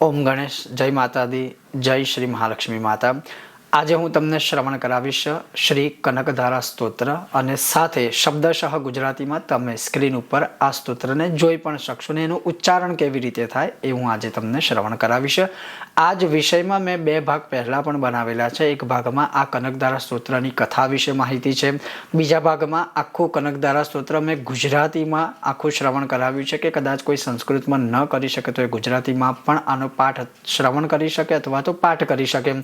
ઓમ ગણેશ, જય માતાદી જય શ્રી મહાલક્ષ્મી માતા. આજે હું તમને શ્રવણ કરાવીશ શ્રી કનકધારા સ્તોત્ર અને સાથે શબ્દશઃ ગુજરાતીમાં તમે સ્ક્રીન ઉપર આ સ્તોત્રને જોઈ પણ શકશો ને એનું ઉચ્ચારણ કેવી રીતે થાય એ હું આજે તમને શ્રવણ કરાવીશ. આ જ વિષયમાં મેં બે ભાગ પહેલાં પણ બનાવેલા છે. એક ભાગમાં આ કનકધારા સ્તોત્રની કથા વિશે માહિતી છે. બીજા ભાગમાં આખું કનકધારા સ્તોત્ર મેં ગુજરાતીમાં આખું શ્રવણ કરાવ્યું છે કે કદાચ કોઈ સંસ્કૃતમાં ન કરી શકે તો એ ગુજરાતીમાં પણ આનો પાઠ શ્રવણ કરી શકે અથવા તો પાઠ કરી શકે.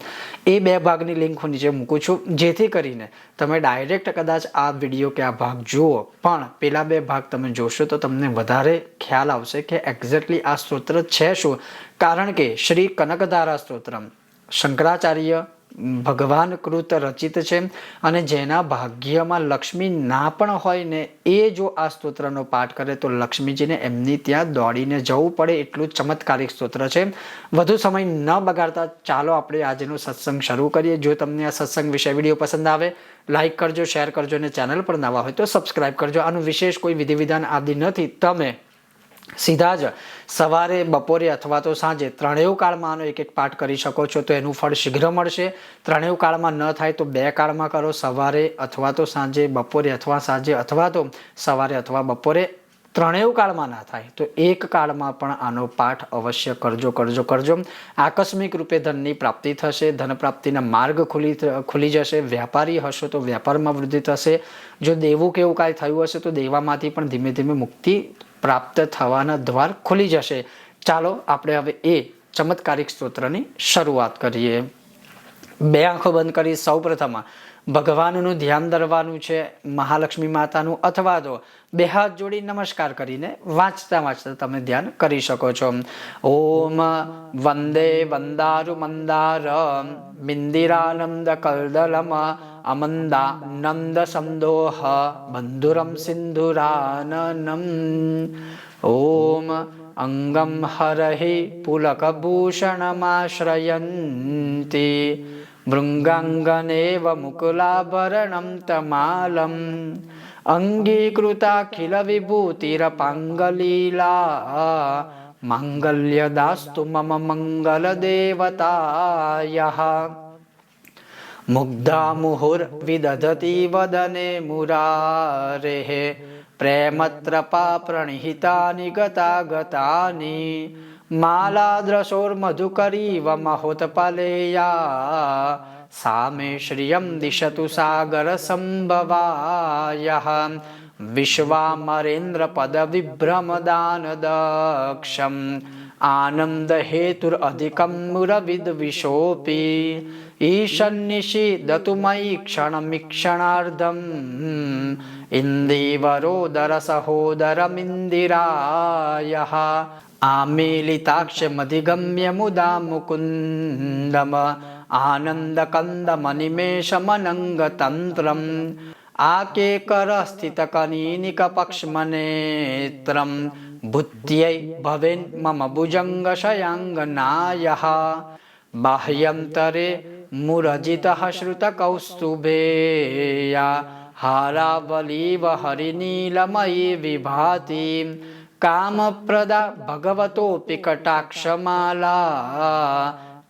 એ બે ભાગની લિંક હું નીચે મૂકું છું. જેથી કરીને તમે ડાયરેક્ટ કદાચ આ વીડિયો કે આ ભાગ જુઓ, પણ પેલા બે ભાગ તમે જોશો તો તમને વધારે ખ્યાલ આવશે કે એક્ઝેક્ટલી આ સ્તોત્ર છે શું? કારણ કે શ્રી કનકધારા સ્તોત્રમ. શંકરાચાર્ય ભગવાન કૃત રચિત છે અને જેના ભાગ્યમાં લક્ષ્મી ના પણ હોય ને એ જો આ સ્તોત્રનો પાઠ કરે તો લક્ષ્મીજીને એમની ત્યાં દોડીને જવું પડે એટલું ચમત્કારિક સ્તોત્ર છે. વધુ સમય ન બગાડતા ચાલો આપણે આજનો સત્સંગ શરૂ કરીએ. જો તમને આ સત્સંગ વિશે વીડિયો પસંદ આવે લાઇક કરજો, શેર કરજો અને ચેનલ પર નવા હોય તો સબસ્ક્રાઈબ કરજો. આનું વિશેષ કોઈ વિધિ વિધાન આદિ નથી. તમે સીધા જ સવારે, બપોરે અથવા તો સાંજે ત્રણેય કાળમાં આનો એક એક પાઠ કરી શકો છો તો એનું ફળ શીઘ્ર મળશે. ત્રણેય કાળમાં ન થાય તો બે કાળમાં કરો, સવારે અથવા તો સાંજે, બપોરે અથવા સાંજે અથવા તો સવારે અથવા બપોરે. ત્રણેય કાળમાં ના થાય, તો એક કાળમાં પણ આનો પાઠ અવશ્ય કરજો કરજો કરજો. આકસ્મિક રૂપે ધનની પ્રાપ્તિ થશે ધન પ્રાપ્તિના માર્ગ ખુલી ખુલી જશે, વ્યાપારી હશો તો વ્યાપારમાં વૃદ્ધિ થશે. જો દેવું કે એવું કાંઈ થયું હશે તો દેવામાંથી પણ ધીમે ધીમે મુક્તિ પ્રાપ્ત થવાના દ્વાર ખુલી જશે. ચાલો આપણે હવે એ ચમત્કારિક સ્તોત્રની શરૂઆત કરીએ. બે આંખો બંધ કરી સૌ પ્રથમ ભગવાનનું ધ્યાન ધરવાનું છે, મહાલક્ષ્મી માતાનું અથવા તો બે હાથ જોડી નમસ્કાર કરીને વાંચતા વાંચતા તમે ધ્યાન કરી શકો છો. ઓમ વંદે વંદારુ મંદાર મિંદિરાનંદ કલદલમ અમંદા નંદ સંદોહ, બંધુરમ સિંધુરાનનમ. ઓમ અંગમ હરહિ પુલકભૂષણમાશ્રયન્તિ भृङ्गाङ्गनेव मुकुलाभरणं तमालम्। अङ्गीकृताखिलविभूतिरपाङ्गलीला। माङ्गल्यदास्तु मम मङ्गलदेवतायः। मुग्धा मुहुर्विदधति वदने मुरारेः। प्रेमत्रपा प्रणिहितानि गता गतानि मालाद्रशोर्मधुकरीवमहुतपलेया। सा मे श्रियं दिशतु सागरसम्भवायः। विश्वामरेन्द्रपदविभ्रमदानदक्षम्। आनन्दहेतुरधिकं मुरविद्विषोऽपि। ईषन्निशी दतु मयि क्षणमिक्षणार्धम् इन्दीवरोदरसहोदरमिन्दिरायः आमीलिताक्षमधिगम्य मुदा मुकुन्दम आनन्दकन्दमनिमेषमनङ्गतन्त्रम् आकेकरस्थितकनीनिकपक्ष्मनेत्रं बुद्ध्यै भवेन् मम भुजङ्गशयाङ्गनायः। बाह्यन्तरे मुरजितः श्रुतकौस्तुभेया हारावलीव हरिनीलमयी विभाति કામપ્રદા ભગવતો પિકટાક્ષમાલા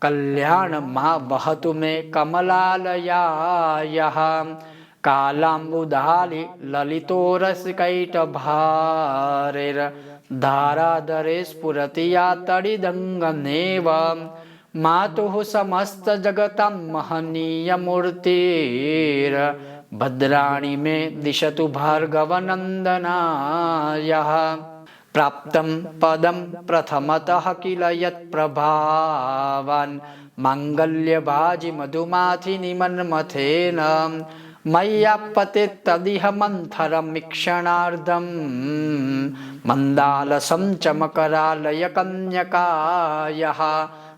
કલ્યાણમાં વહતુ મે કમલાલયાય કાલાંબુધાલી લલિતો રસિકૈટ ભારેર ધારાધરે સ્ફુરતિ યા તડિદંગનેવ માતુઃ સમસ્ત જગતમ મહનીય મૂર્તિર ભદ્રાણી મે દિશતુ ભાર્ગવનંદનાય પ્રાપ્તમ પદમ પ્રથમત કિલ યત પ્રભાવાન માંગલ્ય ભાજી મધુમાંથી નિમન મથેન મય્યાપતે તદિહ મંથર મિક્ષણાર્ધમ મંદાલસમ ચમકરાલય કન્યકાય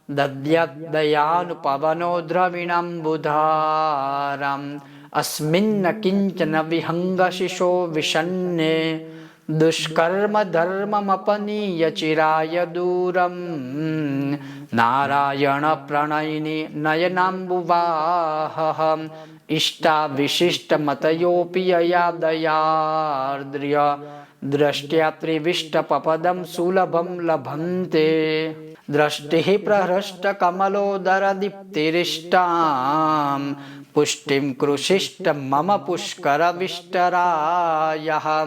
દદ્યદયાનુપવનો દ્રવિણમ બુધારમ અસ્મિન્ન કિંચન વિહંગશિશો વિશન્ને દુષ્કર્મ ધર્મ મપનીય ચિરાય દૂરમ નારાયણ પ્રણયની નયનાંબુવાહ ઇષ્ટાવિશિષ્ટ મતયોપિયયાદયાર્દ્ર્ય દ્રષ્ટ્યા ત્રિવિષ્ટ પપદમ સુલભમ લભંતે દ્રષ્ટિ પ્રહૃષ્ટ કમલોદરદીપ્તિરિષ્ટામ પુષ્ટિમ કૃષિષ્ટ મમ પુષ્કર વિષ્ટરાય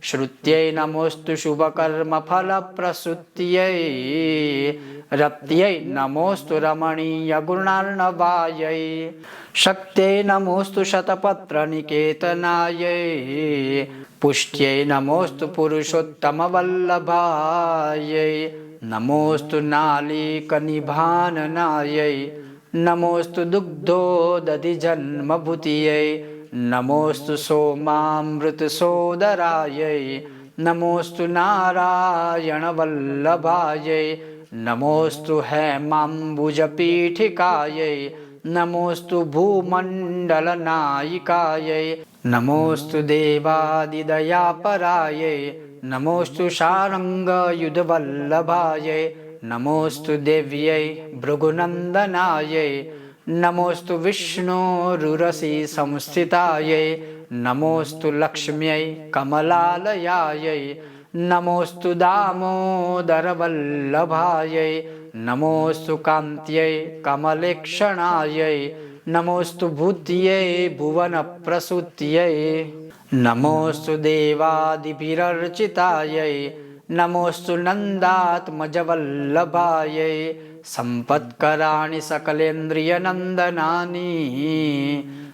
શ્રુત્યય નમોસ્તુ શુભકર્મ ફલ પ્રસૃત્યય રપ્ત્યય નમોસ્તુ રમણીય ગુણાર્ણવાય શક્ત્યય નમોસ્તુ શતપત્ર નિકેતનાય પુષ્ટ્યય નમોસ્તુ પુરુષોત્તમ વલ્લભાય નમોસ્તુ નાલીક નિભાનનાય નમોસ્તુ દુગ્ધો દધિ જન્મભૂતિય નમોસ્તુ સોમામૃત સોદરાય નમોસ્તુ નારાયણ વલ્લભાય નમોસ્તુ હેમાંબુજપીઠિકાય નમોસ્તુ ભૂમંડલનાયિકાય નમોસ્તુ દેવાદિદયાપરાય નમોસ્તુ શારંગયુધવલ્લભાય નમોસ્તુ દેવ્યય ભૃગુનંદનાય નમોસ્તુ વિષ્ણુરુરસી સંસ્થિતાય નમોસ્તુ લક્ષ્મ્યય કમલાલયાય નમોસ્તુ દામોદરવલ્લભાય નમોસ્તુ કાંત્યય કમલેક્ષણાય નમોસ્તુ ભૂત્યય ભુવનપ્રસૂત્યય નમોસ્તુ દેવાદિભિરર્ચિતાય નમોસ્તુ નંદાત્મજવલ્લભાય સંપત્કરાણી સકલેન્દ્રિય નંદનાની.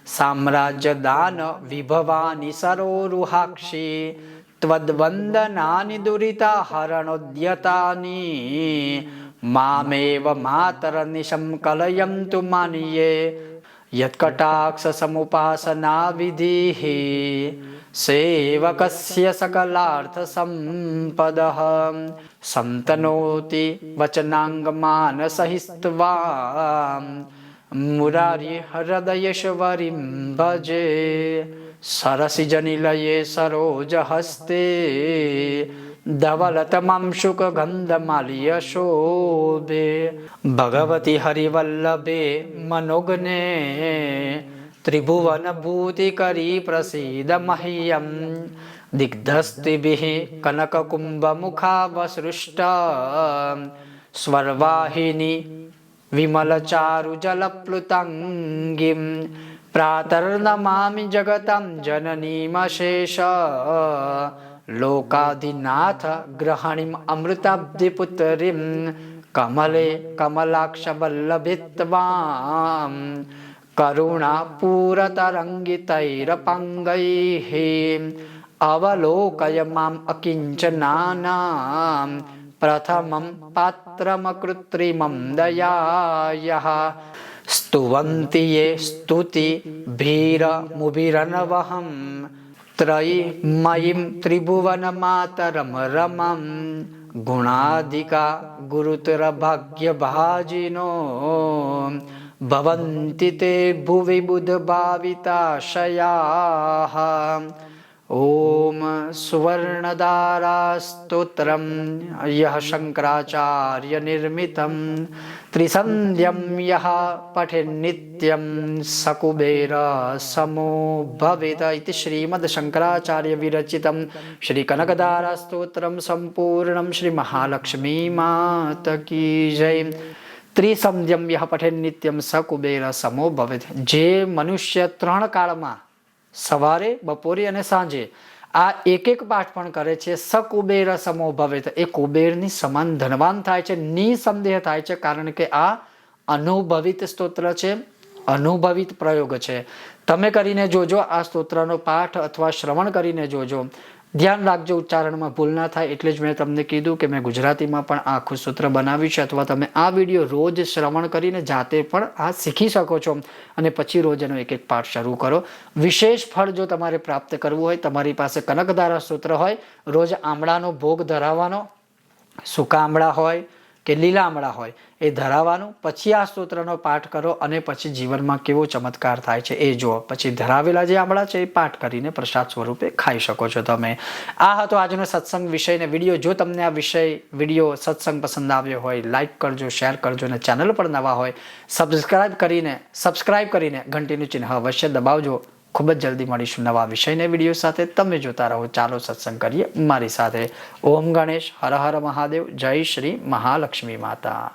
સામ્રાજ્ય દાન વિભવાની સરોરુહાક્ષી. ત્વદવંદનાની દુરિતા હરણોદ્યતાની. મામેવ માતર નિશંકલયંતુ માનીયે. યત્કટાક્ષ સમુપાસના વિધિ. સેવકસ્ય સકલાર્થ સંપદ. સંતનોતિ વચનાંગમાન સહિસ્તવા મુરારી હૃદયેશ્વરીમ ભજે સરસિજનિલયે સરોજ હસ્તે ધવલતમાંશુકગંધમાલિયશોભે ભગવતી હરિવલ્લભે મનોગને ત્રિભુવન ભૂતિ કરી પ્રસિદ્ધ મહ્યમ દિગ્ધસ્તિભિ કનકકુંભમુખાવસૃષ્ટ સ્વર્વાહિની વિમલચારુજલપ્લુતંગીમ પ્રાતર્નમામિ જગતમ જનનીમશેષ લોકાધિનાથ ગ્રહણીમ અમૃતાબ્ધિપુત્રીમ કમલે કમલાક્ષવલ્લભિત્વામ કરુણાપૂરતરંગિતૈરપંગૈ अवलोकय माम् अकिञ्चनानां प्रथमं पात्रमकृत्रिमं दयायः। स्तुवन्ति ये स्तुतिभिरमुभिरनवहं त्रयीमयीं त्रिभुवनमातरं रमं गुणाधिका गुरुतरभाग्यभाजिनो। भवन्ति ते भुवि बुधभाविताशयाः ॐ सुवर्णदारास्तोत्रं यः शङ्कराचार्यनिर्मितं त्रिसन्ध्यं यः पठेन्नित्यं सकुबेर समो भवेत् इति श्रीमद्शङ्कराचार्यविरचितं श्रीकनकदारास्तोत्रं सम्पूर्णं श्रीमहालक्ष्मीमातकी जय ત્રિસંધ્યમ યહ પઠે નિત્યમ સ કુબેર સમો ભવે જે મનુષ્ય ત્રણ કાળમાં સવારે, બપોરે અને સાંજે. આ એક એક પાઠ પણ કરે છે સ કુબેર સમો ભવે એ કુબેરની સમાન ધનવાન થાય છે, નિસંદેહ થાય છે, કારણ કે આ અનુભવિત સ્તોત્ર છે, અનુભવિત પ્રયોગ છે. તમે કરીને જોજો આ સ્તોત્રનો પાઠ અથવા શ્રવણ કરીને જોજો. ધ્યાન રાખજો, ઉચ્ચારણમાં ભૂલ ના થાય એટલે જ મેં તમને કીધું કે મેં ગુજરાતીમાં પણ આખું સૂત્ર બનાવ્યું છે અથવા તમે આ વીડિયો રોજ શ્રવણ કરીને જાતે પણ આ શીખી શકો છો. અને પછી રોજ એનો એક એક પાઠ શરૂ કરો. વિશેષ ફળ જો તમારે પ્રાપ્ત કરવું હોય, તમારી પાસે કનકધારા સૂત્ર હોય, રોજ આમળાનો ભોગ ધરાવવાનો, સૂકા આમળા હોય કે લીલા આમળા હોય, એ ધરાવવાનું. પછી આ સ્તોત્રનો પાઠ કરો અને પછી જીવનમાં કેવો ચમત્કાર થાય છે એ જુઓ. પછી ધરાવેલા જે આમળા છે એ પાઠ કરીને પ્રસાદ સ્વરૂપે ખાઈ શકો છો તમે. આ હતો આજનો સત્સંગ વિષયને વીડિયો. જો તમને આ વિષય, વીડિયો સત્સંગ પસંદ આવ્યો હોય લાઇક કરજો શેર કરજો અને ચેનલ પર નવા હોય સબસ્ક્રાઇબ કરીને સબસ્ક્રાઇબ કરીને ઘંટીનું ચિહ્ન અવશ્ય દબાવજો. ખૂબ જ જલ્દી મળીશું નવા વિષયને વીડિયો સાથે. તમે જોતા રહો, ચાલો સત્સંગ કરીએ. મારી સાથે ઓમ ગણેશ, હર હર મહાદેવ, જય શ્રી મહાલક્ષ્મી માતા.